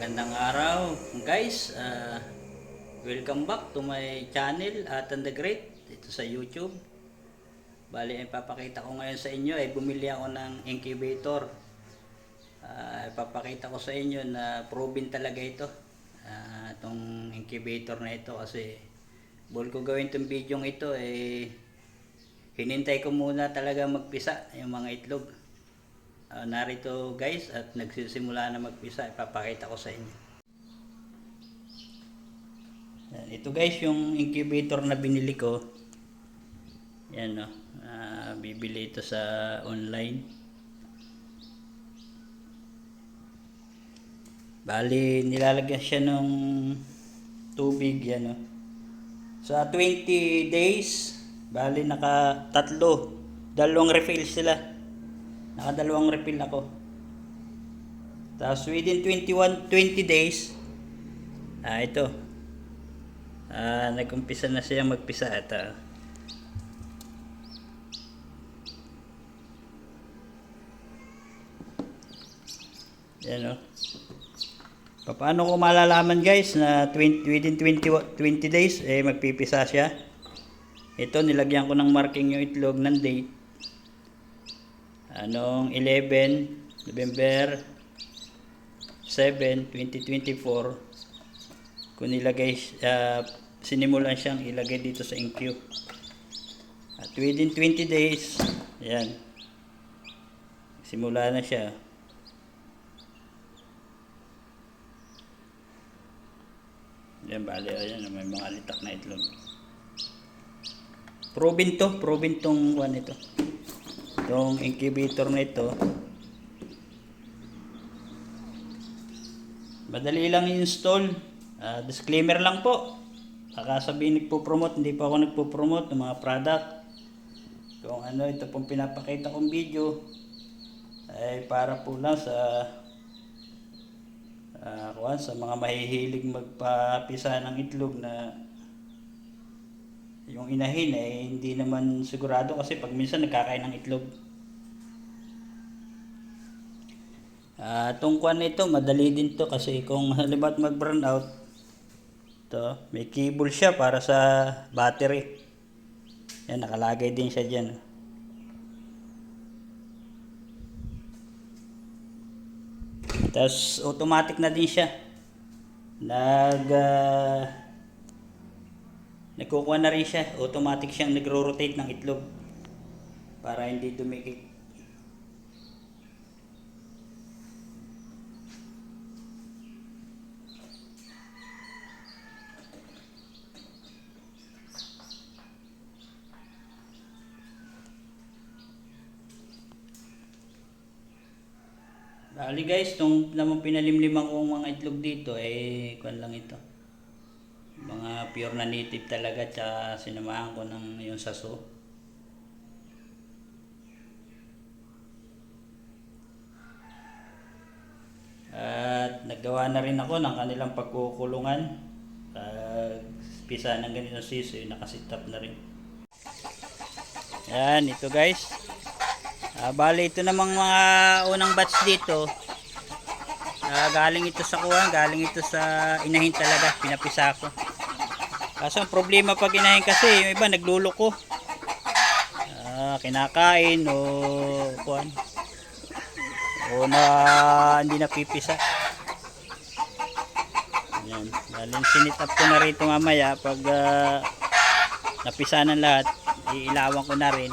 Magandang araw guys. Ah, welcome back to my channel Atan the Great dito sa YouTube. Bali, ang ipapakita ko ngayon sa inyo ay bumili ako ng incubator. Ah, ipapakita ko sa inyo na proven talaga ito. Ah, itong incubator na ito kasi bol ko gawin itong video ito eh hinintay ko muna talaga magpisa yung mga itlog. Ah, narito guys at nagsisimula na magpisa ipapakita ko sa inyo. Yan, ito guys yung incubator na binili ko. Yan no? Ah, bibili ito sa online. Bali nilalagyan siya ng tubig yan no? Sa 20 days bali naka tatlo dalawang refill sila Nakadalawang refill ako. Tapos within 21, 20 days, ah ito, ah nag-umpisa na siya magpisa. Ito. Yan o. Paano ko malalaman guys na 20, within 20, 20 days eh magpipisa siya? Ito nilagyan ko ng marking yung itlog ng date anong 11 November 7, 2024 kung nilagay uh, sinimulan siyang ilagay dito sa InQ at within 20 days yan simula na siya. Yan bali ayan may mga litak na itlog. Proven to proven tong one ito itong incubator na ito madali lang i-install. Ah, disclaimer lang po. Baka sabihin nagpo-promote hindi pa ako nagpo-promote ng mga product. Kung ano ito pong pinapakita kong video ay para po lang sa ah, kuwan, sa mga mahihilig magpapisa ng itlog na yung inahin ay hindi naman sigurado kasi pag minsan nagkakain ng itlog. Ah, tong kwan nito madali din to kasi kung halimbawa mag-burn out to, may cable siya para sa battery. Yan nakalagay din siya diyan. Tapos automatic na din siya. Nag ah, Nagkukuha na rin siya. Automatic siyang nagro-rotate ng itlog. Para hindi dumikit. Bali guys, itong naman pinalimliman kong mga itlog dito, eh, kwan lang ito mga pure na native talaga tsaka sinamahan ko ng yung saso. At naggawa na rin ako ng kanilang pagkukulungan. Pag pisa ng ganitong siso nakasitap na rin. Yan ito guys. Ah, bali ito namang mga unang batch dito. Ah, galing ito sa kuha, galing ito sa inahin talaga, pinapisa ko. Kaso ang problema pag inahin kasi, yung iba nagluloko. Ah, kinakain o kuan. O na hindi napipisa. Yan, galing sinit up ko na rito mamaya pag ah, napisa ng lahat, iilawan ko na rin.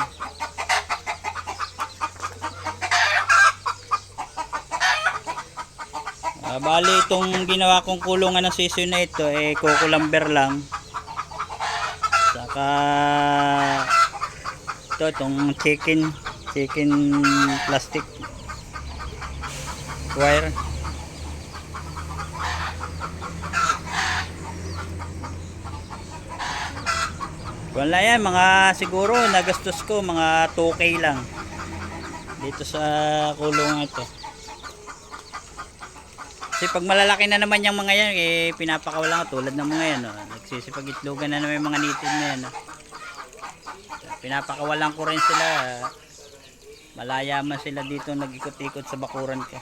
Ah, bali itong ginawa kong kulungan ng sisyo na ito eh kukulamber lang. Saka ito itong chicken chicken plastic wire. Wala yan, mga siguro nagastos ko mga 2k lang dito sa kulungan ito. Kasi pag malalaki na naman yung mga yan, eh, pinapakawalan ko tulad ng mga yan. Oh. Nagsisipag-itlogan na naman yung mga native na yan. Oh. Pinapakawalan ko rin sila. Malaya man sila dito nag-ikot-ikot sa bakuran ko.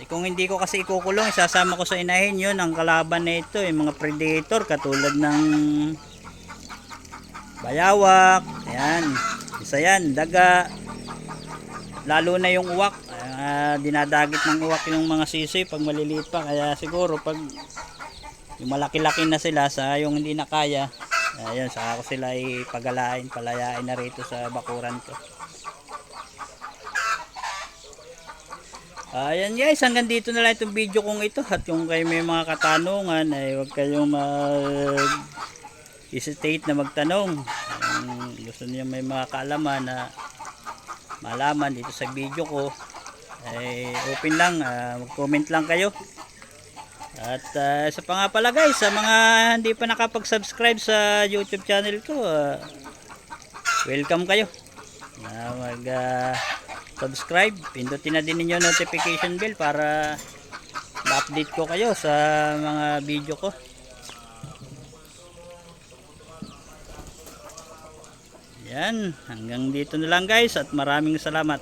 Eh, Kung hindi ko kasi ikukulong, isasama ko sa inahin yun ang kalaban na ito, yung mga predator katulad ng bayawak, ayan, isa yan, daga, lalo na yung uwak, ah, dinadagit ng uwak yung mga sisi pag maliliit pa, kaya siguro pag yung malaki-laki na sila sa yung hindi na kaya, ayun, saka ko sila ipagalain, palayain na rito sa bakuran ko. Ayan guys, hanggang dito na lang itong video kong ito at kung kayo may mga katanungan ay huwag kayong mag hesitate na magtanong. Kung gusto niyo may mga kaalaman na malaman dito sa video ko ay open lang, ah, mag-comment lang kayo. At ah, isa pa nga pala guys, sa mga hindi pa nakapag-subscribe sa YouTube channel ko, ah, welcome kayo. Na mag ah, subscribe, pindutin na din ninyo notification bell para ma-update ko kayo sa mga video ko. Yan, hanggang dito na lang guys at maraming salamat.